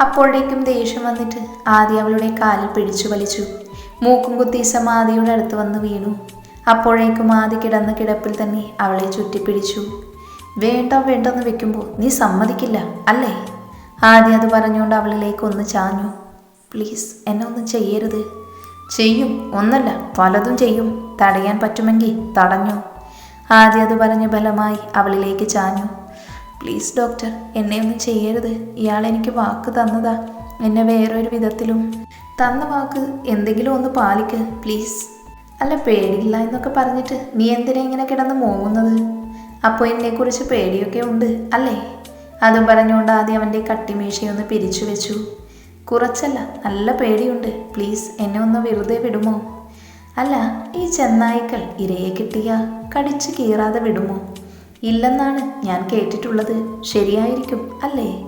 അപ്പോഴേക്കും ദേഷ്യം വന്നിട്ട് ആദ്യ അവളുടെ കാലിൽ പിടിച്ചു വലിച്ചു. മൂക്കും കുത്തി ഇസമ്മ ആദിയുടെ അടുത്ത് വന്ന് വീണു. അപ്പോഴേക്കും ആദ്യ കിടന്ന കിടപ്പിൽ തന്നെ അവളെ ചുറ്റിപ്പിടിച്ചു. വേണ്ട വേണ്ടെന്ന് വെക്കുമ്പോൾ നീ സമ്മതിക്കില്ല അല്ലേ? ആദ്യം അത് പറഞ്ഞുകൊണ്ട് അവളിലേക്ക് ഒന്ന് ചാഞ്ഞു. പ്ലീസ് എന്നെ ഒന്നും ചെയ്യരുത്. ചെയ്യും ഒന്നല്ല പലതും ചെയ്യും. തടയാൻ പറ്റുമെങ്കിൽ തടഞ്ഞു. ആദ്യം അത് പറഞ്ഞ് ബലമായി അവളിലേക്ക് ചാഞ്ഞു. പ്ലീസ് ഡോക്ടർ എന്നെ ഒന്നും ചെയ്യരുത്. ഇയാൾ എനിക്ക് വാക്ക് തന്നതാ. എന്നെ വേറൊരു വിധത്തിലും. തന്ന വാക്ക് എന്തെങ്കിലും ഒന്ന് പാലിക്ക് പ്ലീസ്. അല്ല പേടിയില്ല എന്നൊക്കെ പറഞ്ഞിട്ട് നീ എന്തിനാ ഇങ്ങനെ കിടന്ന് മോങ്ങുന്നത്? അപ്പോൾ എന്നെക്കുറിച്ച് പേടിയൊക്കെ ഉണ്ട് അല്ലേ? അതും പറഞ്ഞുകൊണ്ട് ആദ്യം അവന്റെ കട്ടിമീശയൊന്ന് പിരിച്ചു വെച്ചു. കുറച്ചല്ല നല്ല പേടിയുണ്ട്. പ്ലീസ് എന്നെ ഒന്ന് വെറുതെ വിടുമോ? അല്ല ഈ ചെന്നായ്ക്കൾ ഇരയെ കിട്ടിയ കടിച്ചു കീറാതെ വിടുമോ? ഇല്ലെന്നാണ് ഞാൻ കേട്ടിട്ടുള്ളത്. ശരിയായിരിക്കും അല്ലേ?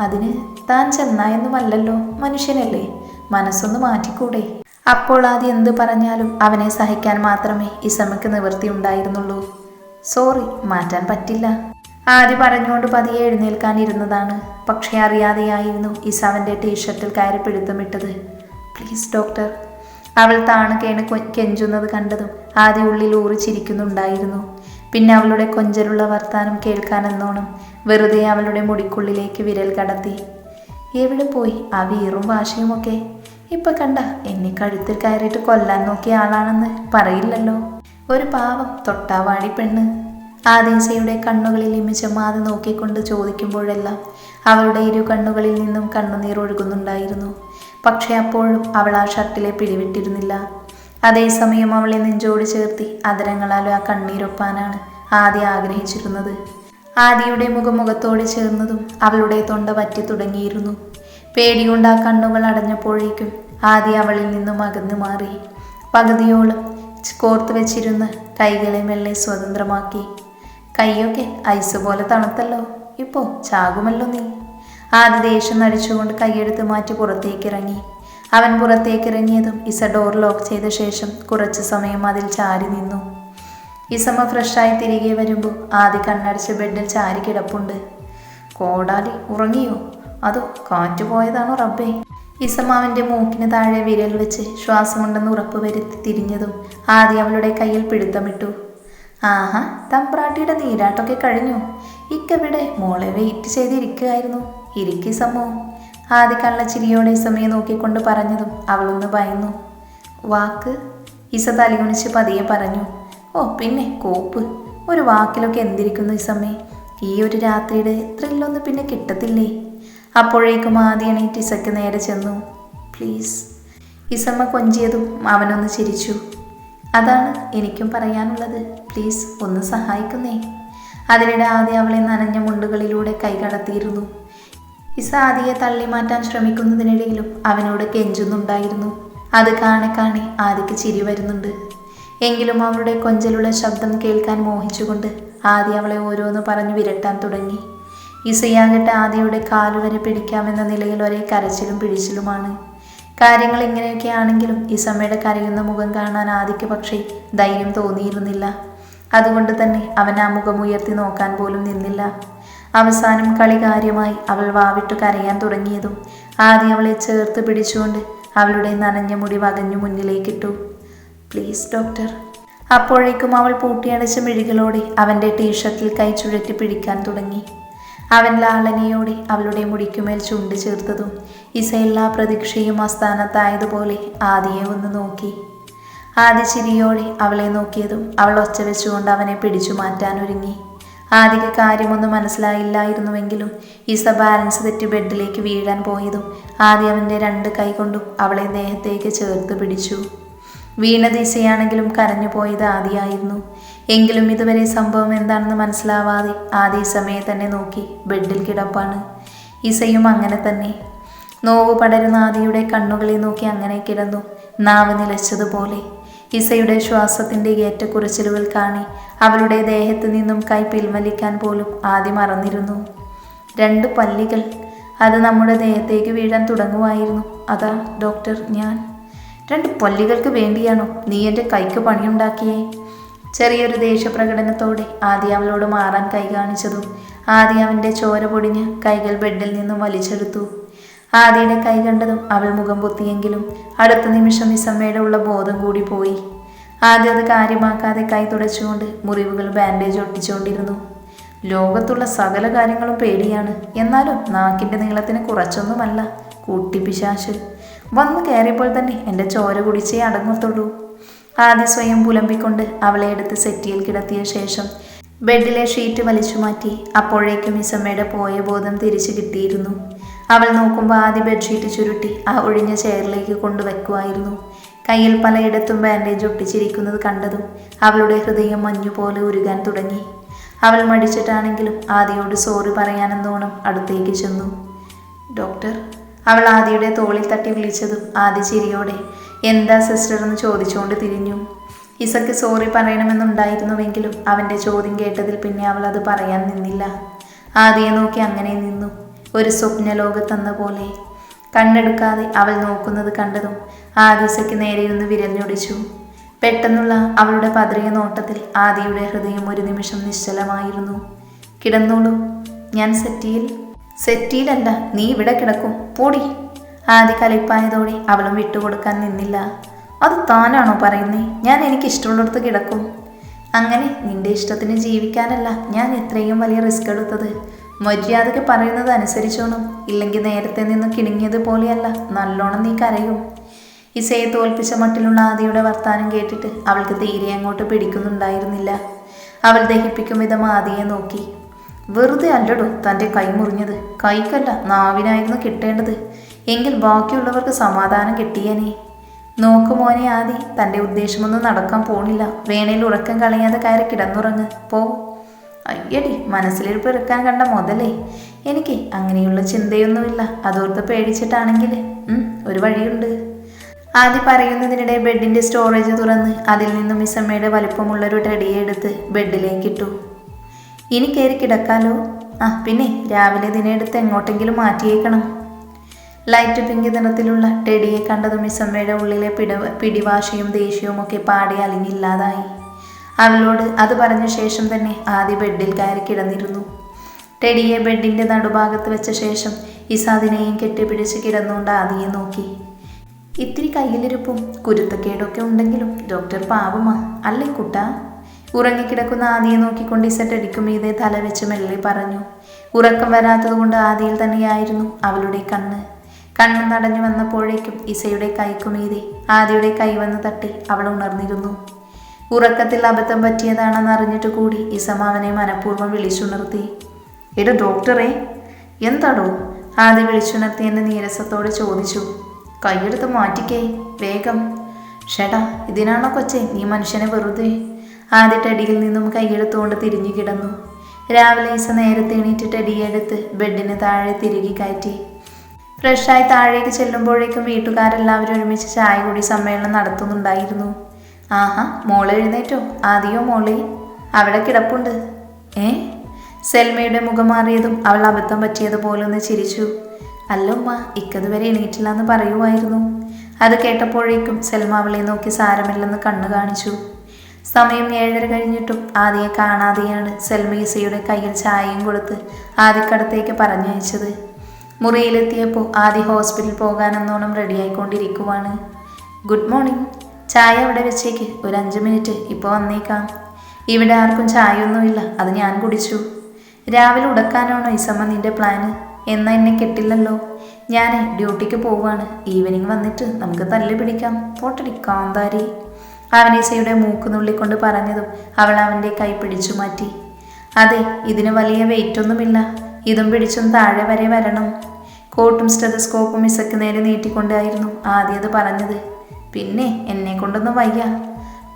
അതിന് താൻ ചെന്നായെന്നുമല്ലല്ലോ മനുഷ്യനല്ലേ? മനസ്സൊന്ന് മാറ്റിക്കൂടെ? അപ്പോൾ ആദ്യം എന്ത് പറഞ്ഞാലും അവനെ സഹിക്കാൻ മാത്രമേ ഇസമയ്ക്ക് നിവൃത്തി ഉണ്ടായിരുന്നുള്ളൂ. സോറി മാറ്റാൻ പറ്റില്ല. ആദ്യ പറഞ്ഞുകൊണ്ട് പതിയെ എഴുന്നേൽക്കാനിരുന്നതാണ് പക്ഷേ അറിയാതെയായിരുന്നു ഇസാവിന്റെ ടീഷർട്ടിൽ കയറി പിടുത്തമിട്ടത് പ്ലീസ് ഡോക്ടർ. അവൾ താണ് കേണ് കെഞ്ചുന്നത് കണ്ടതും ആദ്യ ഉള്ളിൽ ഊറിച്ചിരിക്കുന്നുണ്ടായിരുന്നു. പിന്നെ അവളുടെ കൊഞ്ചലുള്ള വർത്താനം കേൾക്കാനെന്നോണം വെറുതെ അവളുടെ മുടിക്കുള്ളിലേക്ക് വിരൽ കടത്തി. എവിടെ പോയി? ആ വീറും വാശിയുമൊക്കെ. ഇപ്പൊ കണ്ട എന്നെ കഴുത്തിൽ കയറിയിട്ട് കൊല്ലാൻ നോക്കിയ ആളാണെന്ന് പറയില്ലല്ലോ. ഒരു പാവം തൊട്ടാവാടി പെണ്ണ്. ആദേശയുടെ കണ്ണുകളിൽ ഇമിച്ചമാതെ നോക്കിക്കൊണ്ട് ചോദിക്കുമ്പോഴെല്ലാം അവളുടെ ഇരു കണ്ണുകളിൽ നിന്നും കണ്ണുനീർ ഒഴുകുന്നുണ്ടായിരുന്നു. പക്ഷേ അപ്പോഴും അവൾ ആ ഷർട്ടിലെ പിടിവിട്ടിരുന്നില്ല. അതേസമയം അവളെ നെഞ്ചോട് ചേർത്തി അതരങ്ങളാലും ആ കണ്ണീരൊപ്പാനാണ് ആദ്യ ആഗ്രഹിച്ചിരുന്നത്. ആദിയുടെ മുഖമുഖത്തോട് ചേർന്നതും അവളുടെ തൊണ്ട വറ്റി തുടങ്ങിയിരുന്നു. പേടികൊണ്ട് ആ കണ്ണുകൾ അടഞ്ഞപ്പോഴേക്കും ആദ്യ അവളിൽ നിന്നും അകന്നു മാറി. പകുതിയോളം കോർത്ത് വെച്ചിരുന്ന കൈകളെ മെല്ലെ സ്വതന്ത്രമാക്കി. കൈയൊക്കെ ഐസ് പോലെ തണുത്തല്ലോ ഇപ്പോ ചാകുമല്ലോ നീ. ആദ്യ ദേഷ്യം നടിച്ചുകൊണ്ട് കൈയെടുത്ത് മാറ്റി പുറത്തേക്കിറങ്ങി. അവൻ പുറത്തേക്കിറങ്ങിയതും ഇസ ഡോർ ലോക്ക് ചെയ്ത ശേഷം കുറച്ചു സമയം അതിൽ ചാരി നിന്നു. ഇസമ്മ ഫ്രഷായി തിരികെ വരുമ്പോൾ ആദ്യ കണ്ണടച്ച് ബെഡിൽ ചാരി കിടപ്പുണ്ട്. കോടാലി ഉറങ്ങിയോ? അതോ കാറ്റ് പോയതാണോ റബ്ബേ? ഇസമ അവന്റെ മൂക്കിന് താഴെ വിരൽ വെച്ച് ശ്വാസമുണ്ടെന്ന് ഉറപ്പ് വരുത്തി തിരിഞ്ഞതും ആദ്യം അവളുടെ കയ്യിൽ പിടുത്തമിട്ടു. ആഹാ തമ്പ്രാട്ടിയുടെ നീരാട്ടൊക്കെ കഴിഞ്ഞു. ഇക്കവിടെ മോളെ വെയിറ്റ് ചെയ്തിരിക്കുകയായിരുന്നു. ഇരിക്കി സമോ ആദ്യ കള്ള ചിരിയോടെ ഇസമയെ നോക്കിക്കൊണ്ട് പറഞ്ഞതും അവളൊന്ന് ഭയന്നു. വാക്ക് ഇസ തലയുണിച്ച് പതിയെ പറഞ്ഞു. ഓ പിന്നെ കോപ്പ്. ഒരു വാക്കിലൊക്കെ എന്തിരിക്കുന്നു ഇസമ്മേ ഈ ഒരു രാത്രിയുടെ ത്രില്ലൊന്നും പിന്നെ കിട്ടത്തില്ലേ? അപ്പോഴേക്കും ആദ്യ എണീറ്റ് ഇസയ്ക്ക് നേരെ ചെന്നു. പ്ലീസ് ഇസമ്മ കൊഞ്ചിയതും അവനൊന്ന് ചിരിച്ചു. അതാണ് എനിക്കും പറയാനുള്ളത്. പ്ലീസ് ഒന്ന് സഹായിക്കുന്നേ. അതിനിടെ ആദ്യം അവളെ നനഞ്ഞ മുണ്ടുകളിലൂടെ കൈ കടത്തിയിരുന്നു. ഇസ തള്ളിമാറ്റാൻ തള്ളി മാറ്റാൻ ശ്രമിക്കുന്നതിനിടയിലും അവനോട് കെഞ്ചുന്നുണ്ടായിരുന്നു. അത് കാണെ കാണെ ആദിക്ക് ചിരി വരുന്നുണ്ട്. എങ്കിലും അവളുടെ കൊഞ്ചലുള്ള ശബ്ദം കേൾക്കാൻ മോഹിച്ചുകൊണ്ട് ആദി അവളെ ഓരോന്ന് പറഞ്ഞു വിരട്ടാൻ തുടങ്ങി. ഇസയാകട്ടെ ആദിയുടെ കാലുവരെ പിടിക്കാമെന്ന നിലയിൽ ഒരേ കരച്ചിലും പിടിച്ചിലുമാണ്. കാര്യങ്ങൾ ഇങ്ങനെയൊക്കെ ആണെങ്കിലും ഇസമ്മയുടെ കരയുന്ന മുഖം കാണാൻ ആദിക്ക് പക്ഷേ ധൈര്യം തോന്നിയിരുന്നില്ല. അതുകൊണ്ട് തന്നെ അവൻ ആ മുഖം ഉയർത്തി നോക്കാൻ പോലും നിന്നില്ല. അവസാനം കളി കാര്യമായി അവൾ വാവിട്ടു കരയാൻ തുടങ്ങിയതും ആദ്യം അവളെ ചേർത്ത് പിടിച്ചുകൊണ്ട് അവളുടെ നനഞ്ഞ മുടി വകഞ്ഞു മുന്നിലേക്കിട്ടു. പ്ലീസ് ഡോക്ടർ അപ്പോഴേക്കും അവൾ പൂട്ടിയടച്ച മിഴികളോടെ അവന്റെ ടീഷർട്ടിൽ കൈ ചുഴറ്റി പിടിക്കാൻ തുടങ്ങി. അവൻ ലാളനയോടെ അവളുടെ മുടിക്കുമേൽ ചുണ്ട് ചേർത്തതും ഇസ എല്ലാ പ്രതീക്ഷയും അസ്ഥാനത്തായതുപോലെ ആദിയെ ഒന്ന് നോക്കി. ആദി ചിരിയോടെ അവളെ നോക്കിയതും അവൾ ഒച്ച വെച്ചുകൊണ്ട് അവനെ പിടിച്ചു മാറ്റാനൊരുങ്ങി. ആദ്യക്ക് കാര്യമൊന്നും മനസ്സിലായില്ലായിരുന്നുവെങ്കിലും ഈസ ബാലൻസ് തെറ്റി ബെഡിലേക്ക് വീഴാൻ പോയതും ആദ്യം അവന്റെ രണ്ട് കൈ കൊണ്ടും അവളെ ദേഹത്തേക്ക് ചേർത്ത് പിടിച്ചു. വീണ ദിശയാണെങ്കിലും കരഞ്ഞു പോയത് ആദിയായിരുന്നു. എങ്കിലും ഇതുവരെ സംഭവം എന്താണെന്ന് മനസ്സിലാവാതെ ആദ്യ സമയം തന്നെ നോക്കി ബെഡിൽ കിടപ്പാണ്. ഇസയും അങ്ങനെ തന്നെ. നോവ് പടരുന്ന ആദിയുടെ കണ്ണുകളെ നോക്കി അങ്ങനെ കിടന്നു നാവ് നിലച്ചതുപോലെ. ഇസയുടെ ശ്വാസത്തിന്റെ ഏറ്റക്കുറച്ചിലുകൾ കാണി അവളുടെ ദേഹത്ത് നിന്നും കൈ പിൻവലിക്കാൻ പോലും ആദ്യം മറന്നിരുന്നു. രണ്ട് പല്ലികൾ. അത് നമ്മുടെ ദേഹത്തേക്ക് വീഴാൻ തുടങ്ങുമായിരുന്നു. അതാ ഡോക്ടർ ഞാൻ. രണ്ട് പല്ലികൾക്ക് വേണ്ടിയാണോ നീ എന്റെ കൈക്ക് പണിയുണ്ടാക്കിയേ? ചെറിയൊരു ദേഷ്യപ്രകടനത്തോടെ ആദ്യ അവളോട് മാറാൻ കൈ കാണിച്ചതും ആദ്യ അവന്റെ ചോര പൊടിഞ്ഞ് കൈകൾ ബെഡിൽ നിന്നും വലിച്ചെടുത്തു. ആദിയുടെ കൈ കണ്ടതും അവൾ മുഖം പൊത്തിയെങ്കിലും അടുത്ത നിമിഷം നിസമ്മയുടെ ഉള്ള ബോധം കൂടി പോയി. ആദ്യം അത് കാര്യമാക്കാതെ കൈ തുടച്ചുകൊണ്ട് മുറിവുകൾ ബാൻഡേജ് ഒട്ടിച്ചുകൊണ്ടിരുന്നു. ലോകത്തുള്ള സകല കാര്യങ്ങളും പേടിയാണ്. എന്നാലും നാക്കിന്റെ നീളത്തിന് കുറച്ചൊന്നുമല്ല. കൂട്ടിപ്പിശാശ്. വന്നു കയറിയപ്പോൾ തന്നെ എന്റെ ചോര കുടിച്ചേ അടങ്ങത്തുള്ളൂ. ആദ്യ സ്വയം പുലമ്പിക്കൊണ്ട് അവളെ എടുത്ത് സെറ്റിയിൽ കിടത്തിയ ശേഷം ബെഡിലെ ഷീറ്റ് വലിച്ചു മാറ്റി അപ്പോഴേക്കും ഇസമ്മയുടെ പോയ ബോധം തിരിച്ചു കിട്ടിയിരുന്നു. അവൾ നോക്കുമ്പോൾ ആദ്യ ബെഡ്ഷീറ്റ് ചുരുട്ടി ആ ഒഴിഞ്ഞ ചെയറിലേക്ക് കൊണ്ടുവെക്കുമായിരുന്നു കയ്യിൽ പലയിടത്തും ബാൻഡേജ് ഒട്ടിച്ചിരിക്കുന്നത് കണ്ടതും അവളുടെ ഹൃദയം മഞ്ഞുപോലെ ഉരുകാൻ തുടങ്ങി. അവൾ മടിച്ചിട്ടാണെങ്കിലും ആദിയോട് സോറി പറയാനെന്നോണം അടുത്തേക്ക് ചെന്നു. ഡോക്ടർ അവൾ ആദിയുടെ തോളിൽ തട്ടി വിളിച്ചതും ആദി ചിരിയോടെ എന്താ സിസ്റ്റർ എന്ന് ചോദിച്ചുകൊണ്ട് തിരിഞ്ഞു. ഇസക്ക് സോറി പറയണമെന്നുണ്ടായിരുന്നുവെങ്കിലും അവന്റെ ചോദ്യം കേട്ടതിൽ പിന്നെ അവൾ അത് പറയാൻ നിന്നില്ല. ആദിയെ നോക്കി അങ്ങനെ നിന്നു. ഒരു സ്വപ്ന ലോകത്തെന്ന പോലെ കണ്ണെടുക്കാതെ അവൾ നോക്കുന്നത് കണ്ടതും ആദിസയ്ക്ക് നേരെയൊന്ന് വിരഞ്ഞൊടിച്ചു. പെട്ടെന്നുള്ള അവളുടെ പതറിയ നോട്ടത്തിൽ ആദിയുടെ ഹൃദയം ഒരു നിമിഷം നിശ്ചലമായിരുന്നു. കിടന്നോളൂ. ഞാൻ സെറ്റിയിൽ സെറ്റിയിലല്ല. നീ ഇവിടെ കിടക്കും. പോടി. ആദി കലിപ്പായതോടെ അവളും വിട്ടുകൊടുക്കാൻ നിന്നില്ല. അത് താനാണോ പറയുന്നേ? ഞാൻ എനിക്ക് ഇഷ്ടമുള്ളിടത്ത് കിടക്കും. അങ്ങനെ നിന്റെ ഇഷ്ടത്തിന് ജീവിക്കാനല്ല. ഞാൻ എത്രയും വലിയ റിസ്ക് എടുത്തത്. മര്യാദയ്ക്ക് പറയുന്നത് അനുസരിച്ചോണം. ഇല്ലെങ്കിൽ നേരത്തെ നിന്ന് കിണുങ്ങിയതുപോലെയല്ല നല്ലോണം നീ കരയും. ഇസയെ തോൽപ്പിച്ച മട്ടിലുള്ള ആദിയുടെ വർത്താനം കേട്ടിട്ട് അവൾക്ക് തീരെ അങ്ങോട്ട് പിടിക്കുന്നുണ്ടായിരുന്നില്ല. അവൾ ദഹിപ്പിക്കും വിധം ആദിയെ നോക്കി. വെറുതെ അല്ലടോ തന്റെ കൈ മുറിഞ്ഞത്. കൈക്കല്ല നാവിനായിരുന്നു കിട്ടേണ്ടത്. എങ്കിൽ ബാക്കിയുള്ളവർക്ക് സമാധാനം കിട്ടിയേനെ. നോക്ക് മോനെ ആദി തന്റെ ഉദ്ദേശമൊന്നും നടക്കാൻ പോണില്ല. വേണേൽ ഉറക്കം കളയാതെ കയറി കിടന്നുറങ്ങ്. പോ. അയ്യടി മനസ്സിലിരിപ്പ് പെറുക്കാൻ കണ്ട മുതലേ. എനിക്ക് അങ്ങനെയുള്ള ചിന്തയൊന്നുമില്ല. അതോർത്ത് പേടിച്ചിട്ടാണെങ്കിൽ ഒരു വഴിയുണ്ട്. ആദ്യം പറയുന്നതിനിടെ ബെഡിന്റെ സ്റ്റോറേജ് തുറന്ന് അതിൽ നിന്നും മിസമ്മയുടെ വലിപ്പമുള്ളൊരു ടെടിയെ എടുത്ത് ബെഡിലേക്ക് ഇട്ടു ഇനി കയറി കിടക്കാലോ? ആ പിന്നെ രാവിലെ ഇതിനെടുത്ത് എങ്ങോട്ടെങ്കിലും മാറ്റിയേക്കണം. ലൈറ്റ് പിങ്ക് നിറത്തിലുള്ള ടെടിയെ കണ്ടതും മിസമ്മയുടെ ഉള്ളിലെ പിടിവാശയും പിടിവാശിയും ദേഷ്യവും ഒക്കെ പാടി അലിഞ്ഞില്ലാതായി. അവളോട് അത് പറഞ്ഞ ശേഷം തന്നെ ആദ്യ ബെഡിൽ കയറി കിടന്നിരുന്നു. ടെഡിയെ ബെഡിന്റെ നടുഭാഗത്ത് വെച്ച ശേഷം ഇസാദിനെയും കെട്ടിപ്പിടിച്ച് കിടന്നുകൊണ്ട് ആദിയെ നോക്കി. ഇത്തിരി കയ്യിലിരിപ്പും കുരുത്തക്കേടൊക്കെ ഉണ്ടെങ്കിലും ഡോക്ടർ പാവമാ അല്ലേ കുട്ട? ഉറങ്ങിക്കിടക്കുന്ന ആദിയെ നോക്കിക്കൊണ്ട് ഇസട്ടടിക്കും മീതെ തല വെച്ച് മെല്ലെ പറഞ്ഞു. ഉറക്കം വരാത്തതുകൊണ്ട് ആദിയിൽ തന്നെയായിരുന്നു അവളുടെ കണ്ണ്. കണ്ണ് നടഞ്ഞു വന്നപ്പോഴേക്കും ഇസയുടെ കൈക്കുമീതെ ആദിയുടെ കൈ വന്ന് തട്ടി അവൾ ഉണർന്നിരുന്നു. ഉറക്കത്തിൽ അബദ്ധം പറ്റിയതാണെന്ന് അറിഞ്ഞിട്ട് കൂടി ഈ അവനെ മനഃപൂർവം വിളിച്ചുണർത്തി. എടോ ഡോക്ടറെ എന്താടോ? ആദ്യം വിളിച്ചുണർത്തി എന്നെ നീരസത്തോടെ ചോദിച്ചു. കൈയെടുത്ത് മാറ്റിക്കേ വേഗം. ഷെടാ ഇതിനാണോ കൊച്ചേ നീ മനുഷ്യനെ വെറുതെ? ആദ്യ ടെഡിയിൽ നിന്നും കൈയെടുത്തുകൊണ്ട് തിരിഞ്ഞു കിടന്നു. രാവിലെ ഈസ നേരത്തെ എണീറ്റ് അടിയെടുത്ത് ബെഡിന് താഴെ തിരികെ കയറ്റി. ഫ്രഷായി താഴേക്ക് ചെല്ലുമ്പോഴേക്കും വീട്ടുകാരെല്ലാവരും ഒരുമിച്ച് ചായ കൂടി സമ്മേളനം നടത്തുന്നുണ്ടായിരുന്നു. ആഹാ മോൾ എഴുന്നേറ്റോ? ആദ്യോ മോളെ അവിടെ കിടപ്പുണ്ട്. ഏ? സെൽമയുടെ മുഖം മാറിയതും അവൾ അബദ്ധം പറ്റിയതുപോലെ ഒന്ന് ചിരിച്ചു അല്ലുമ്മ ഇക്കതുവരെ എണീറ്റില്ല എന്ന് പറയുമായിരുന്നു. അത് കേട്ടപ്പോഴേക്കും സെൽമ അവളെ നോക്കി സാരമില്ലെന്ന് കണ്ണു കാണിച്ചു. സമയം ഏഴര കഴിഞ്ഞിട്ടും ആദിയെ കാണാതെയാണ് സെൽമീസയുടെ കയ്യിൽ ചായയും കൊടുത്ത് ആദിക്കടത്തേക്ക് പറഞ്ഞയച്ചത്. മുറിയിലെത്തിയപ്പോൾ ആദി ഹോസ്പിറ്റലിൽ പോകാനെന്നോണം റെഡിയായിക്കൊണ്ടിരിക്കുവാണ്. Good morning. ചായ അവിടെ വെച്ചേക്ക്. ഒരു അഞ്ച് മിനിറ്റ്. ഇപ്പോൾ വന്നേക്കാം. ഇവിടെ ആർക്കും ചായയൊന്നുമില്ല. അത് ഞാൻ കുടിച്ചു. രാവിലെ ഉടക്കാനാണോ ഇസമ്മ നിന്റെ പ്ലാന് എന്നാ എന്നെ കെട്ടില്ലല്ലോ. ഞാൻ ഡ്യൂട്ടിക്ക് പോവാണ്. ഈവനിങ് വന്നിട്ട് നമുക്ക് തല്ലി പിടിക്കാം. പോട്ടടി കാന്താരി. അവനീസയുടെ മൂക്ക് നുള്ളിക്കൊണ്ട് പറഞ്ഞതും അവൾ അവന്റെ കൈ പിടിച്ചു മാറ്റി. അതെ ഇതിന് വലിയ വെയിറ്റ് ഒന്നുമില്ല. ഇതും പിടിച്ചും താഴെ വരെ വരണം. കോട്ടും സ്റ്റെതസ്കോപ്പും ഇസക്ക് നേരെ നീട്ടിക്കൊണ്ടായിരുന്നു ആദ്യം അത് പറഞ്ഞത്. പിന്നെ എന്നെ കൊണ്ടൊന്നും വയ്യ.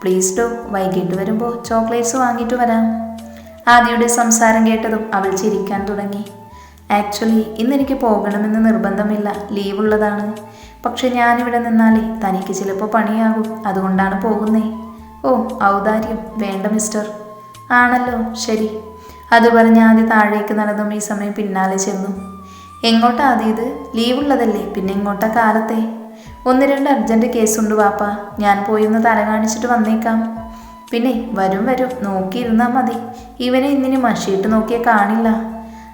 പ്ലീസ് ഡോ വൈകിട്ട് വരുമ്പോൾ ചോക്ലേറ്റ്സ് വാങ്ങിയിട്ട് വരാം. ആദിയുടെ സംസാരം കേട്ടതും അവൾ ചിരിക്കാൻ തുടങ്ങി. ആക്ച്വലി ഇന്ന് എനിക്ക് പോകണമെന്ന് നിർബന്ധമില്ല. ലീവുള്ളതാണ് പക്ഷെ ഞാനിവിടെ നിന്നാലേ തനിക്ക് ചിലപ്പോൾ പണിയാകും. അതുകൊണ്ടാണ് പോകുന്നേ. ഓ ഔദാര്യം. വേണ്ട മിസ്റ്റർ ആണല്ലോ ശരി. അത് പറഞ്ഞ് ആദ്യം താഴേക്ക് നടന്നും ഈ സമയം പിന്നാലെ ചെന്നു. എങ്ങോട്ടാ ആദ്യം ഇത്? ലീവുള്ളതല്ലേ പിന്നെ എങ്ങോട്ടാ കാലത്തെ? ഒന്ന് രണ്ട് അർജന്റ് കേസുണ്ട് വാപ്പ. ഞാൻ പോയി ഒന്ന് തല കാണിച്ചിട്ട് വന്നേക്കാം. പിന്നെ വരും വരും. നോക്കിയിരുന്നാൽ മതി. ഇവനെ ഇന്നിനി മഷിയിട്ട് നോക്കിയാൽ കാണില്ല.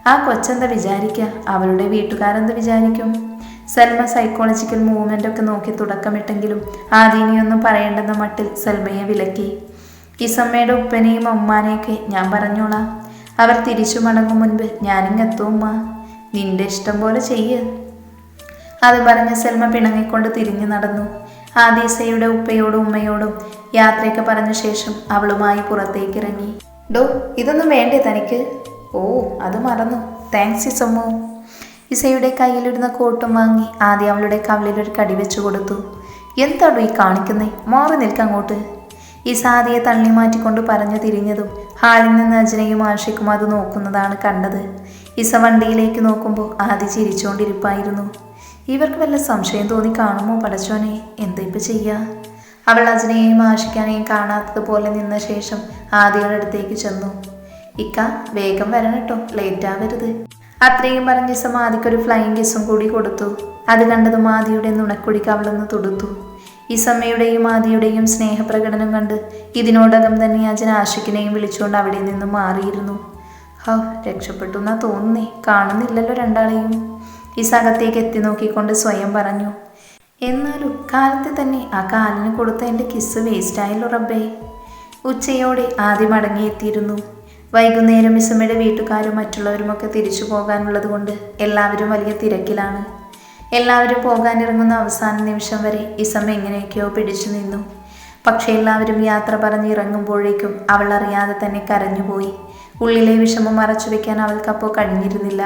ആ കൊച്ചെന്താ വിചാരിക്കുക അവളുടെ വീട്ടുകാരെന്ത് വിചാരിക്കും? സൽമ സൈക്കോളജിക്കൽ മൂവ്മെന്റ് ഒക്കെ നോക്കി തുടക്കമിട്ടെങ്കിലും ആദീനിയൊന്നും പറയേണ്ടെന്ന മട്ടിൽ സൽമയെ വിലക്കി. ഇസമ്മയുടെ ഉപ്പനെയും ഉമ്മാനെയൊക്കെ ഞാൻ പറഞ്ഞോളാം. അവർ തിരിച്ചു മടങ്ങും മുൻപ് ഞാനിങ്ങെത്തും ഉമ്മ. നിന്റെ ഇഷ്ടം പോലെ ചെയ്യ്. അത് പറഞ്ഞ് സെൽമ പിണങ്ങിക്കൊണ്ട് തിരിഞ്ഞു നടന്നു. ആദീസയുടെ ഉപ്പയോടും ഉമ്മയോടും യാത്രയൊക്കെ പറഞ്ഞ ശേഷം അവളുമായി പുറത്തേക്ക് ഇറങ്ങി ഡോ ഇതൊന്നും വേണ്ടേ തനിക്ക്? ഓ അത് മറന്നു. താങ്ക്സ് ഇസമ്മോ. ഇസയുടെ കയ്യിലിരുന്ന കോട്ടും വാങ്ങി ആദ്യം അവളുടെ കവളിലൊരു കടി വെച്ചു കൊടുത്തു. എന്താണോ ഈ കാണിക്കുന്നേ? മാറി നിൽക്കങ്ങോട്ട് സാദിയെ തള്ളി മാറ്റിക്കൊണ്ട് പറഞ്ഞു തിരിഞ്ഞതും ഹാളിൽ നിന്ന് അജനയും ആഷിക്കും അത് നോക്കുന്നതാണ് കണ്ടത്. ഇസ വണ്ടിയിലേക്ക് നോക്കുമ്പോൾ ആദി ചിരിച്ചുകൊണ്ടിരിപ്പായിരുന്നു ഇവർക്ക് വല്ല സംശയം തോന്നി കാണുമോ പടച്ചോനെ? എന്തിപ്പോൾ ചെയ്യുക അവൾ അജനയെയും ആശിക്കാനെയും കാണാത്തതുപോലെ നിന്ന ശേഷം ആദിയുടെ അടുത്തേക്ക് ചെന്നു. ഇക്ക വേഗം വരണം കേട്ടോ. ലേറ്റ് ആവരുത്. അത്രയും പറഞ്ഞ ദിവസം ആദിക്കൊരു ഫ്ലൈങ് കിസ്സും കൂടി കൊടുത്തു. അത് കണ്ടതും ആദിയുടെ നുണക്കുടിക്ക് അവളൊന്ന് തുടുത്തു. ഇസമ്മയുടെയും ആദിയുടെയും സ്നേഹപ്രകടനം കണ്ട് ഇതിനോടകം തന്നെ അജൻ ആഷിക്കിനെയും വിളിച്ചുകൊണ്ട് അവിടെ നിന്നും മാറിയിരുന്നു. ഹൗ രക്ഷപ്പെട്ടു എന്നാ തോന്നുന്നേ. കാണുന്നില്ലല്ലോ രണ്ടാളെയും. ഇസ അകത്തേക്ക് എത്തി നോക്കിക്കൊണ്ട് സ്വയം പറഞ്ഞു എന്നാലും കാലത്തെ തന്നെ ആ കാലിന് കൊടുത്ത എന്റെ കിസ് വേസ്റ്റായല്ലോ റബ്ബേ. ഉച്ചയോടെ ആദ്യം മടങ്ങിയെത്തിയിരുന്നു വൈകുന്നേരം മിസമ്മയുടെ വീട്ടുകാരും മറ്റുള്ളവരുമൊക്കെ തിരിച്ചു പോകാനുള്ളത് കൊണ്ട് എല്ലാവരും വലിയ തിരക്കിലാണ്. എല്ലാവരും പോകാനിറങ്ങുന്ന അവസാന നിമിഷം വരെ ഇസമ്മ എങ്ങനെയൊക്കെയോ പിടിച്ചു നിന്നു. പക്ഷേ എല്ലാവരും യാത്ര പറഞ്ഞ് ഇറങ്ങുമ്പോഴേക്കും അവൾ അറിയാതെ തന്നെ കരഞ്ഞുപോയി. ഉള്ളിലെ വിഷമം മറച്ചു വയ്ക്കാൻ അവൾക്കപ്പോൾ കഴിഞ്ഞിരുന്നില്ല.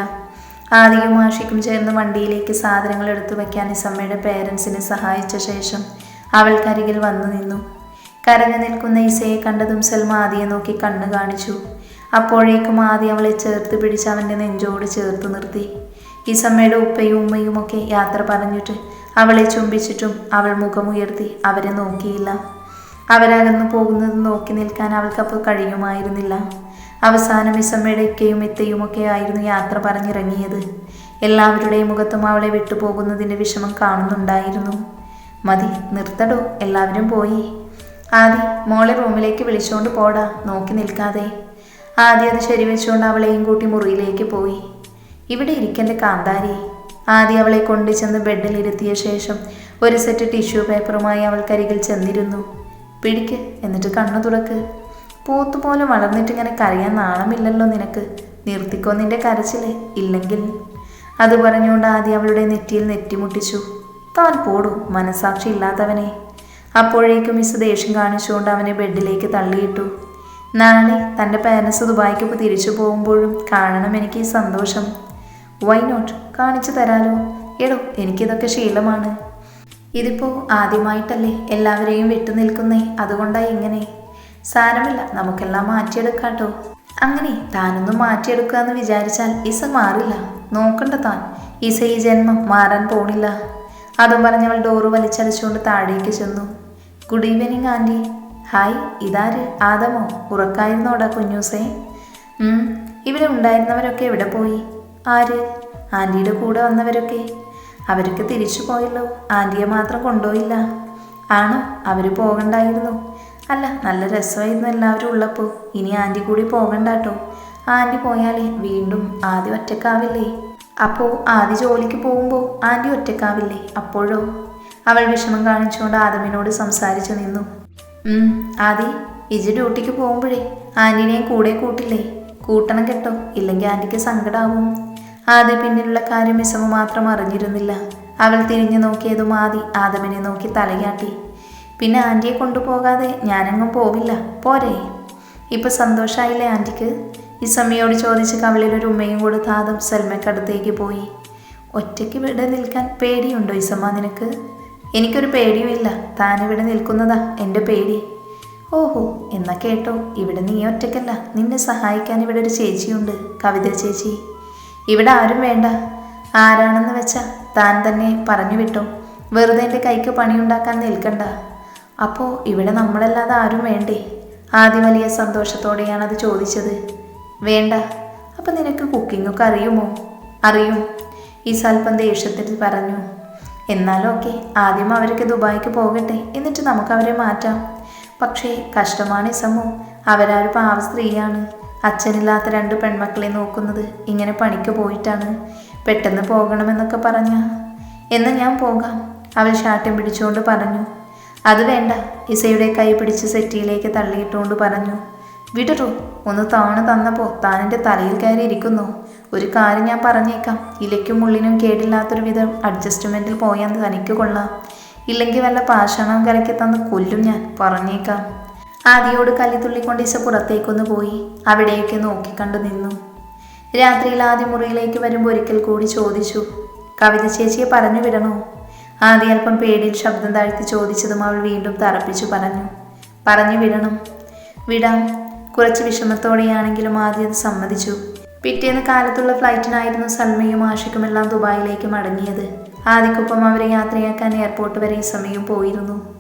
ആദിയും ആഷിക്കും ചേർന്ന് വണ്ടിയിലേക്ക് സാധനങ്ങൾ എടുത്തു വയ്ക്കാൻ ഇസമ്മയുടെ പേരൻസിനെ സഹായിച്ച ശേഷം അവൾക്കരികിൽ വന്നു നിന്നു. കരഞ്ഞു നിൽക്കുന്ന ഇസയെ കണ്ടതും സൽമ ആദിയെ നോക്കി കണ്ണു കാണിച്ചു. അപ്പോഴേക്കും ആദി അവളെ ചേർത്ത് പിടിച്ച് അവന്റെ നെഞ്ചോട് ചേർത്ത് നിർത്തി. ഇസമ്മയുടെ ഉപ്പയും ഉമ്മയും ഒക്കെ യാത്ര പറഞ്ഞിട്ട് അവളെ ചുംബിച്ചിട്ടും അവൾ മുഖമുയർത്തി അവരെ നോക്കിയില്ല. അവരകന്നു പോകുന്നത് നോക്കി നിൽക്കാൻ അവൾക്കപ്പോൾ കഴിയുമായിരുന്നില്ല. അവസാനം ഇസമ്മയുടെ ഇക്കയും ഇത്തയും ആയിരുന്നു യാത്ര പറഞ്ഞിറങ്ങിയത്. എല്ലാവരുടെയും മുഖത്തും അവളെ വിട്ടുപോകുന്നതിന്റെ വിഷമം കാണുന്നുണ്ടായിരുന്നു. മതി നിർത്തടോ എല്ലാവരും പോയി. ആദി മോളെ റൂമിലേക്ക് വിളിച്ചുകൊണ്ട് പോടാ നോക്കി നിൽക്കാതെ. ആദ്യം അത് ശരിവെച്ചുകൊണ്ട് അവളെയും കൂട്ടി മുറിയിലേക്ക് പോയി. ഇവിടെ ഇരിക്കന്റെ കാന്താരി? ആദ്യം അവളെ കൊണ്ടു ചെന്ന് ബെഡിൽ ഇരുത്തിയ ശേഷം ഒരു സെറ്റ് ടിഷ്യൂ പേപ്പറുമായി അവൾക്കരികിൽ ചെന്നിരുന്നു. പിടിക്ക് എന്നിട്ട് കണ്ണു തുറക്ക്. പോത്തുപോലെ വളർന്നിട്ട് ഇങ്ങനെ കരയാൻ നാണമില്ലല്ലോ നിനക്ക്. നിർത്തിക്കോ നിന്റെ കരച്ചിൽ. ഇല്ലെങ്കിൽ. അത് പറഞ്ഞുകൊണ്ട് ആദ്യം അവളുടെ നെറ്റിയിൽ നെറ്റിമുട്ടിച്ചു. താൻ പോടൂ മനസാക്ഷി ഇല്ലാത്തവനെ. അപ്പോഴേക്കും മിസ് ദേഷ്യം കാണിച്ചുകൊണ്ട് അവനെ ബെഡിലേക്ക് തള്ളിയിട്ടു. നാളെ തന്റെ പാരൻസ് ദുബായിക്ക് തിരിച്ചു പോകുമ്പോഴും കാണണം എനിക്ക് ഈ സന്തോഷം. വൈ നോട്ട് കാണിച്ചു തരാലോ. എടോ എനിക്കിതൊക്കെ ശീലമാണ്. ഇതിപ്പോ ആദ്യമായിട്ടല്ലേ എല്ലാവരെയും വിട്ടു നിൽക്കുന്നേ. അതുകൊണ്ടായി ഇങ്ങനെ. സാരമില്ല നമുക്കെല്ലാം മാറ്റിയെടുക്കാട്ടോ. അങ്ങനെ താനൊന്നും മാറ്റിയെടുക്കുക എന്ന് വിചാരിച്ചാൽ ഇസ മാറില്ല. നോക്കണ്ട താൻ ഇസ ഈ ജന്മം മാറാൻ പോണില്ല. അതും പറഞ്ഞവൾ ഡോറ് വലിച്ചടിച്ചുകൊണ്ട് താഴേക്ക് ചെന്നു. ഗുഡ് ഈവനിങ് ആന്റി ഹായ് ഇതാര്? ആദമോ? ഉറക്കായിരുന്നോടാ കുഞ്ഞൂസേ? ഇവിടെ ഉണ്ടായിരുന്നവരൊക്കെ എവിടെ പോയി? ആര്? ആന്റിയുടെ കൂടെ വന്നവരൊക്കെ. അവരൊക്കെ തിരിച്ചു പോയല്ലോ. ആന്റിയെ മാത്രം കൊണ്ടുപോയില്ല. ആണോ? അവർ പോകണ്ടായിരുന്നു. അല്ല നല്ല രസമായിരുന്നു എല്ലാവരും ഉള്ളപ്പോൾ ഇനി ആന്റി കൂടി പോകണ്ട കേട്ടോ ആന്റി പോയാലേ വീണ്ടും ആദ്യം ഒറ്റക്കാവില്ലേ? അപ്പോൾ ആദ്യ ജോലിക്ക് പോകുമ്പോൾ ആന്റി ഒറ്റക്കാവില്ലേ? അപ്പോഴോ? അവൾ വിഷമം കാണിച്ചുകൊണ്ട് ആദമിനോട് സംസാരിച്ചു നിന്നു. ആദി ഇജ് ഡ്യൂട്ടിക്ക് പോകുമ്പോഴേ ആന്റിനെയും കൂടെ കൂട്ടില്ലേ? കൂട്ടണം കേട്ടോ ഇല്ലെങ്കിൽ ആന്റിക്ക് സങ്കടമാവും ആദ്യ പിന്നിലുള്ള കാര്യം വിഷമം മാത്രം അറിഞ്ഞിരുന്നില്ല. അവൾ തിരിഞ്ഞു നോക്കിയതും ആദി ആദമിനെ നോക്കി തലയാട്ടി. പിന്നെ ആന്റിയെ കൊണ്ടുപോകാതെ ഞാനെങ്ങും പോവില്ല. പോരെ? ഇപ്പം സന്തോഷമായില്ലേ ആന്റിക്ക് ഈ സമയോട് ചോദിച്ച് കവളിലൊരു ഉമ്മയും കൊടുത്ത് ആദം സൽമക്കടുത്തേക്ക് പോയി. ഒറ്റയ്ക്ക് ഇവിടെ നിൽക്കാൻ പേടിയുണ്ടോ ഇസമ്മ നിനക്ക്? എനിക്കൊരു പേടിയുമില്ല താനിവിടെ നിൽക്കുന്നതാ എന്റെ പേടി. ഓഹോ എന്നാ കേട്ടോ. ഇവിടെ നീ ഒറ്റയ്ക്കല്ല. നിന്നെ സഹായിക്കാൻ ഇവിടെ ഒരു ചേച്ചിയുണ്ട് കവിത ചേച്ചി. ഇവിടെ ആരും വേണ്ട. ആരാണെന്ന് വെച്ചാൽ താൻ തന്നെ പറഞ്ഞു വിട്ടോ. വെറുതെ എന്റെ കൈക്ക് പണിയുണ്ടാക്കാൻ നിൽക്കണ്ട. അപ്പോൾ ഇവിടെ നമ്മളല്ലാതെ ആരും വേണ്ടേ? ആദ്യം വലിയ സന്തോഷത്തോടെയാണ് അത് ചോദിച്ചത്. വേണ്ട. അപ്പം നിനക്ക് കുക്കിങ്ങൊക്കെ അറിയുമോ? അറിയും. ഈ സ്വല്പം ദേഷ്യത്തിൽ പറഞ്ഞു. എന്നാലും ഓക്കെ ആദ്യം അവരൊക്കെ ദുബായിക്ക് പോകട്ടെ എന്നിട്ട് നമുക്ക് അവരെ മാറ്റാം. പക്ഷേ കഷ്ടമാണ് ഇസമോ അവരാരും പാവ സ്ത്രീയാണ്. അച്ഛനില്ലാത്ത രണ്ട് പെൺമക്കളെ നോക്കുന്നത് ഇങ്ങനെ പണിക്ക് പോയിട്ടാണ്. പെട്ടെന്ന് പോകണമെന്നൊക്കെ പറഞ്ഞ. എന്ന് ഞാൻ പോകാം. അവൾ ഷാട്ടം പിടിച്ചുകൊണ്ട് പറഞ്ഞു. അത് വേണ്ട. ഇസയുടെ കൈ പിടിച്ച് സെറ്റിയിലേക്ക് തള്ളിയിട്ടുകൊണ്ട് പറഞ്ഞു വിടറു. ഒന്ന് താണു തന്നപ്പോൾ താൻ എന്റെ തലയിൽ കയറി ഇരിക്കുന്നു ഒരു കാര്യം ഞാൻ പറഞ്ഞേക്കാം. ഇലയ്ക്കും മുള്ളിനും കേടില്ലാത്തൊരു വിധം അഡ്ജസ്റ്റ്മെന്റിൽ പോയാൽ തനിക്ക് കൊള്ളാം. ഇല്ലെങ്കിൽ വല്ല പാഷണവും കലക്കി തന്ന് കൊല്ലും ഞാൻ. പറഞ്ഞേക്കാം. ആദിയോട് കല്ലിത്തുള്ളിക്കൊണ്ട് ഇസ പുറത്തേക്കൊന്ന് പോയി. അവിടേക്ക് നോക്കിക്കണ്ടു നിന്നു. രാത്രിയിൽ ആദ്യ മുറിയിലേക്ക് വരുമ്പോൾ ഒരിക്കൽ കൂടി ചോദിച്ചു കവിത ചേച്ചിയെ പറഞ്ഞു വിടണോ? ആദ്യ അല്പം പേടിയിൽ ശബ്ദം താഴ്ത്തി ചോദിച്ചതും അവൾ വീണ്ടും തറപ്പിച്ചു പറഞ്ഞു. പറഞ്ഞു വിടണം. വിടാം. കുറച്ച് വിഷമത്തോടെയാണെങ്കിലും ആദ്യം അത് സമ്മതിച്ചു. പിറ്റേന്ന് കാലത്തുള്ള ഫ്ലൈറ്റിനായിരുന്നു സൽമയും ആഷിക്കുമെല്ലാം ദുബായിലേക്ക് മടങ്ങിയത്. ആദ്യക്കൊപ്പം അവരെ യാത്രയാക്കാൻ എയർപോർട്ട് വരെ സമയം പോയിരുന്നു.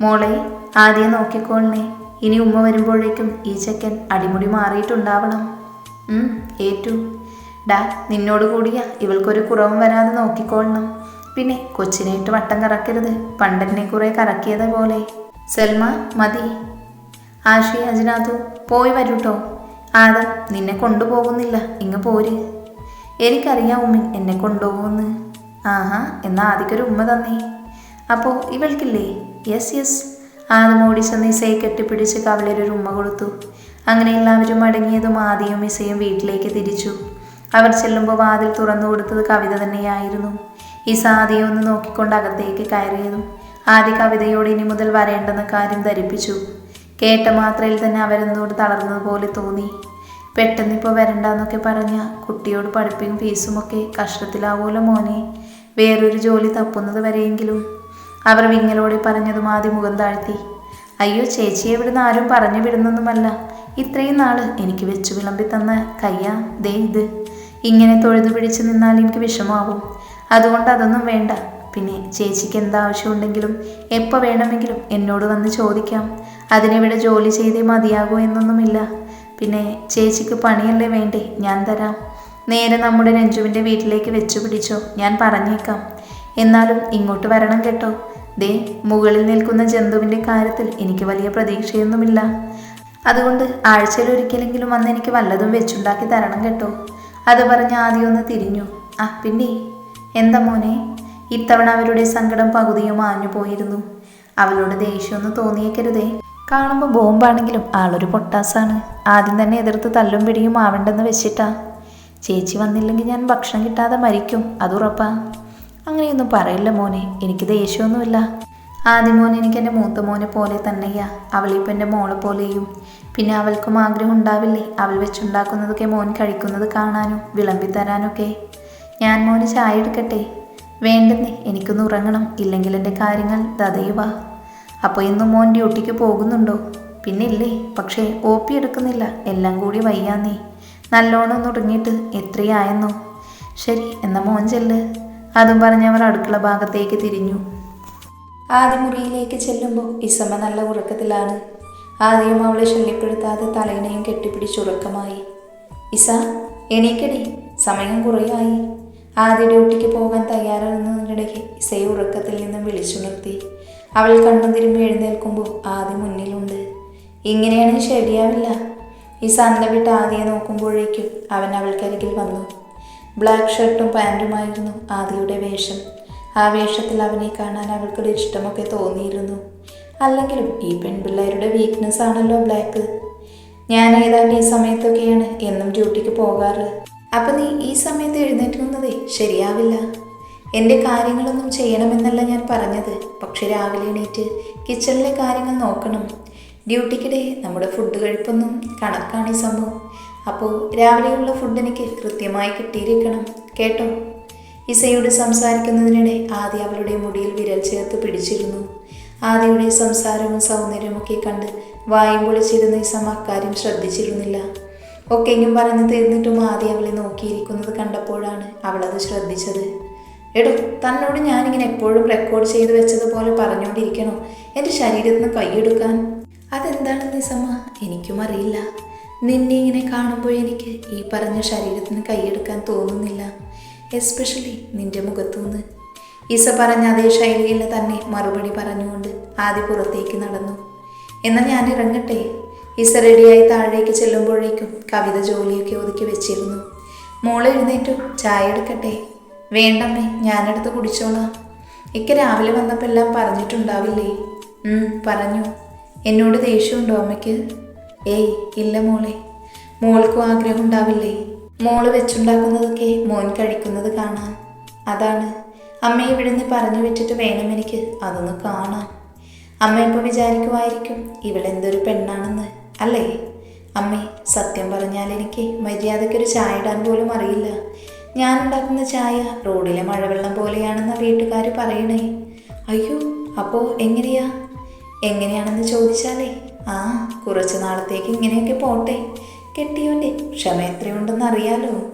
മോളെ ആദ്യം നോക്കിക്കോളണേ. ഇനി ഉമ്മ വരുമ്പോഴേക്കും ഈ ചെക്കൻ അടിമുടി മാറിയിട്ടുണ്ടാവണം. ഏറ്റു. ഡാ നിന്നോട് കൂടിയ. ഇവൾക്കൊരു കുറവും വരാതെ നോക്കിക്കോളണം. പിന്നെ കൊച്ചിനായിട്ട് വട്ടം കറക്കരുത്. പണ്ടെന്നെ കുറെ കറക്കിയത് പോലെ. സൽമ മതി. ആഷി അജിനാഥു പോയി വരൂട്ടോ. ആദം നിന്നെ കൊണ്ടുപോകുന്നില്ല. ഇങ്ങ് പോര്. എനിക്കറിയാം ഉമ്മി എന്നെ കൊണ്ടുപോകുമെന്ന്. ആഹാ എന്നാ ആദ്യക്കൊരു ഉമ്മ തന്നേ. അപ്പോൾ ഇവൾക്കില്ലേ? യെസ് യെസ് ആദ്യം ഓടിച്ചെന്ന് ഇസയെ കെട്ടിപ്പിടിച്ച് കവലൊരു ഉമ്മ കൊടുത്തു. അങ്ങനെ എല്ലാവരും അടങ്ങിയതും ആദ്യവും ഇസയും വീട്ടിലേക്ക് തിരിച്ചു. അവർ ചെല്ലുമ്പോൾ വാതിൽ തുറന്നു കൊടുത്തത് കവിത തന്നെയായിരുന്നു. ഇസ സാധിയെ ഒന്ന് നോക്കിക്കൊണ്ട് അകത്തേക്ക് കയറിയതും ആദ്യ കവിതയോട് ഇനി മുതൽ വരേണ്ടെന്ന കാര്യം ധരിപ്പിച്ചു. കേട്ട മാത്രയിൽ തന്നെ അവരെന്നോട് തളർന്നതുപോലെ തോന്നി. പെട്ടെന്നിപ്പോൾ വരണ്ടെന്നൊക്കെ പറഞ്ഞ കുട്ടിയോട് പഠിപ്പും ഫീസും ഒക്കെ കഷ്ടത്തിലാവുമല്ലോ മോനെ. വേറൊരു ജോലി തപ്പുന്നത് വരെയെങ്കിലും. അവർ വിങ്ങലോടെ പറഞ്ഞതും ആദ്യം മുഖം താഴ്ത്തി. അയ്യോ ചേച്ചി എവിടുന്ന് ആരും പറഞ്ഞു വിടുന്നൊന്നുമല്ല. ഇത്രയും നാൾ എനിക്ക് വെച്ചു വിളമ്പി തന്ന കയ്യാ. ദേ ഇത്. ഇങ്ങനെ തൊഴുതു പിടിച്ച് നിന്നാൽ എനിക്ക് വിഷമാവും അതുകൊണ്ട് അതൊന്നും വേണ്ട. പിന്നെ ചേച്ചിക്ക് എന്താവശ്യമുണ്ടെങ്കിലും എപ്പോൾ വേണമെങ്കിലും എന്നോട് വന്ന് ചോദിക്കാം. അതിനിവിടെ ജോലി ചെയ്തേ മതിയാകൂ എന്നൊന്നുമില്ല. പിന്നെ ചേച്ചിക്ക് പണിയല്ലേ വേണ്ടേ? ഞാൻ തരാം. നേരെ നമ്മുടെ രഞ്ജുവിന്റെ വീട്ടിലേക്ക് വെച്ചു പിടിച്ചോ. ഞാൻ പറഞ്ഞേക്കാം. എന്നാലും ഇങ്ങോട്ട് വരണം കേട്ടോ. ദേ മുകളിൽ നിൽക്കുന്ന ജന്തുവിന്റെ കാര്യത്തിൽ എനിക്ക് വലിയ പ്രതീക്ഷയൊന്നുമില്ല. അതുകൊണ്ട് ആഴ്ചയിൽ ഒരിക്കലെങ്കിലും വന്ന് എനിക്ക് വല്ലതും വെച്ചുണ്ടാക്കി തരണം കേട്ടോ. അത് പറഞ്ഞ് ആദ്യം ഒന്ന് തിരിഞ്ഞു. ആ പിന്നെ? എന്താ മോനെ? ഇത്തവണ അവരുടെ സങ്കടം പകുതിയും മാഞ്ഞു പോയിരുന്നു. അവളോട് ദേഷ്യമൊന്നും തോന്നിയേക്കരുതേ. കാണുമ്പോൾ ബോംബാണെങ്കിലും ആളൊരു പൊട്ടാസാണ്. ആദ്യം തന്നെ എതിർത്ത് തല്ലും പിടിയും ആവണ്ടെന്ന് വെച്ചിട്ടാ. ചേച്ചി വന്നില്ലെങ്കിൽ ഞാൻ ഭക്ഷണം കിട്ടാതെ മരിക്കും അതുറപ്പാ അങ്ങനെയൊന്നും പറയില്ല മോനെ എനിക്ക് ദേഷ്യമൊന്നുമില്ല. ആദ്യം മോൻ എനിക്ക് എന്റെ മൂത്ത മോനെ പോലെ തന്നെയാ. അവളിപ്പോൾ എന്റെ മോളെ പോലെയും. പിന്നെ അവൾക്കും ആഗ്രഹം ഉണ്ടാവില്ലേ? അവൾ വെച്ചുണ്ടാക്കുന്നതൊക്കെ മോൻ കഴിക്കുന്നത് കാണാനും വിളമ്പി തരാനൊക്കെ ഞാൻ മോന് ചായ എടുക്കട്ടെ? വേണ്ടെന്നേ എനിക്കൊന്ന് ഉറങ്ങണം. ഇല്ലെങ്കിൽ എന്റെ കാര്യങ്ങൾ ദതയുവ അപ്പോൾ ഇന്ന് മോൻ ഡ്യൂട്ടിക്ക് പോകുന്നുണ്ടോ? പിന്നെ ഇല്ലേ പക്ഷേ ഒ പി എടുക്കുന്നില്ല. എല്ലാം കൂടി വയ്യാന്നേ. നല്ലോണം ഒന്ന് ഉറങ്ങിയിട്ട് എത്രയായെന്നോ. ശരി എന്നാ മോൻ ചെല്ല്. അതും പറഞ്ഞ് അവർ അടുക്കള ഭാഗത്തേക്ക് തിരിഞ്ഞു. ആദ്യ മുറിയിലേക്ക് ചെല്ലുമ്പോൾ ഇസമ്മ നല്ല ഉറക്കത്തിലാണ്. ആദ്യം അവളെ ശല്യപ്പെടുത്താതെ തലയിണയും കെട്ടിപ്പിടിച്ചുറക്കമായി ഇസ എണീക്കടി. സമയം കുറേയായി. ആദ്യ ഡ്യൂട്ടിക്ക് പോകാൻ തയ്യാറാകുന്നതിനിടയ്ക്ക് ഇസയെ ഉറക്കത്തിൽ നിന്നും വിളിച്ചു നിർത്തി അവൾ കണ്ണു തിരുമ്പി എഴുന്നേൽക്കുമ്പോൾ ആദ്യം മുന്നിലുണ്ട്. ഇങ്ങനെയാണ് ശരിയാവില്ല. ഈ അന്ത വിട്ട് ആദ്യയെ നോക്കുമ്പോഴേക്കും അവൻ അവൾക്കരികിൽ വന്നു. ബ്ലാക്ക് ഷർട്ടും പാന്റുമായിരുന്നു ആദിയുടെ വേഷം. ആ വേഷത്തിൽ അവനെ കാണാൻ അവൾക്കൊരു ഇഷ്ടമൊക്കെ തോന്നിയിരുന്നു. അല്ലെങ്കിലും ഈ പെൺപിള്ളേരുടെ വീക്ക്നെസ് ആണല്ലോ ബ്ലാക്ക്. ഞാൻ ഏതാണ്ട് ഈ സമയത്തൊക്കെയാണ് എന്നും ഡ്യൂട്ടിക്ക് പോകാറ്. അപ്പൊ നീ ഈ സമയത്ത് എഴുന്നേറ്റുന്നതേ ശരിയാവില്ല. എന്റെ കാര്യങ്ങളൊന്നും ചെയ്യണമെന്നല്ല ഞാൻ പറഞ്ഞത്. പക്ഷെ രാവിലെ എണീറ്റ് കിച്ചണിലെ കാര്യങ്ങൾ നോക്കണം. ഡ്യൂട്ടിക്കിടെ നമ്മുടെ ഫുഡ് കഴിപ്പൊന്നും കണക്കാണ് ഈ സംഭവം. അപ്പോൾ രാവിലെയുള്ള ഫുഡ് എനിക്ക് കൃത്യമായി കിട്ടിയിരിക്കണം. കേട്ടോ? ഇസയോട് സംസാരിക്കുന്നതിനിടെ ആദ്യ അവളുടെ മുടിയിൽ വിരൽ ചേർത്ത് പിടിച്ചിരുന്നു. ആദ്യയുടെ സംസാരവും സൗന്ദര്യമൊക്കെ കണ്ട് വായും പൊളിച്ചിരുന്ന ഇസം അക്കാര്യം ശ്രദ്ധിച്ചിരുന്നില്ല. ഒക്കെയും പറഞ്ഞു തീർന്നിട്ടും ആദ്യം അവളെ നോക്കിയിരിക്കുന്നത് കണ്ടപ്പോഴാണ് അവളത് ശ്രദ്ധിച്ചത്. എടോ തന്നോട് ഞാനിങ്ങനെ എപ്പോഴും റെക്കോർഡ് ചെയ്ത് വെച്ചതുപോലെ പറഞ്ഞുകൊണ്ടിരിക്കണോ എന്റെ ശരീരത്തിൽ നിന്ന് കൈയെടുക്കാൻ. അതെന്താണ് നിസമ്മ? എനിക്കും അറിയില്ല. നിന്നെ ഇങ്ങനെ കാണുമ്പോൾ എനിക്ക് ഈ പറഞ്ഞ ശരീരത്തിന് കൈയെടുക്കാൻ തോന്നുന്നില്ല. എസ്പെഷ്യലി നിന്റെ മുഖത്തുനിന്ന്. ഈസ പറഞ്ഞ അതേ ശൈലിയിൽ തന്നെ മറുപടി പറഞ്ഞുകൊണ്ട് ആദ്യ പുറത്തേക്ക് നടന്നു. എന്നാൽ ഞാൻ ഇറങ്ങട്ടെ? ഈസ റെഡിയായി താഴേക്ക് ചെല്ലുമ്പോഴേക്കും കവിത ജോലിയൊക്കെ ഒതുക്കി വെച്ചിരുന്നു. മോളെ എഴുന്നേറ്റു. ചായ എടുക്കട്ടെ? വേണ്ടമ്മേ ഞാനെടുത്ത് കുടിച്ചോളാം. ഇക്ക രാവിലെ വന്നപ്പോൾ എല്ലാം പറഞ്ഞിട്ടുണ്ടാവില്ലേ? പറഞ്ഞു. എന്നോട് ദേഷ്യമുണ്ടോ അമ്മയ്ക്ക്? ഏയ് ഇല്ല മോളെ. മോൾക്കും ആഗ്രഹം ഉണ്ടാവില്ലേ? മോൾ വെച്ചുണ്ടാക്കുന്നതൊക്കെ മോൻ കഴിക്കുന്നത് കാണാൻ അതാണ്. അമ്മയെ ഇവിടുന്ന് പറഞ്ഞു വെച്ചിട്ട് വേണം എനിക്ക് അതൊന്ന് കാണാൻ. അമ്മ ഇപ്പോൾ വിചാരിക്കുമായിരിക്കും ഇവളെന്തൊരു പെണ്ണാണെന്ന്. അല്ലേ? അമ്മേ സത്യം പറഞ്ഞാൽ എനിക്ക് മര്യാദയ്ക്കൊരു ചായ ഇടാൻ പോലും അറിയില്ല. ഞാൻ ഉണ്ടാക്കുന്ന ചായ റോഡിലെ മഴവെള്ളം പോലെയാണെന്ന വീട്ടുകാർ പറയണേ. അയ്യോ അപ്പോൾ എങ്ങനെയാ? എങ്ങനെയാണെന്ന് ചോദിച്ചാലേ. ആ കുറച്ച് നാളത്തേക്ക് ഇങ്ങനെയൊക്കെ പോട്ടെ. കെട്ടിയോന്റെ ക്ഷമ എത്രയുണ്ടെന്ന് അറിയാലോ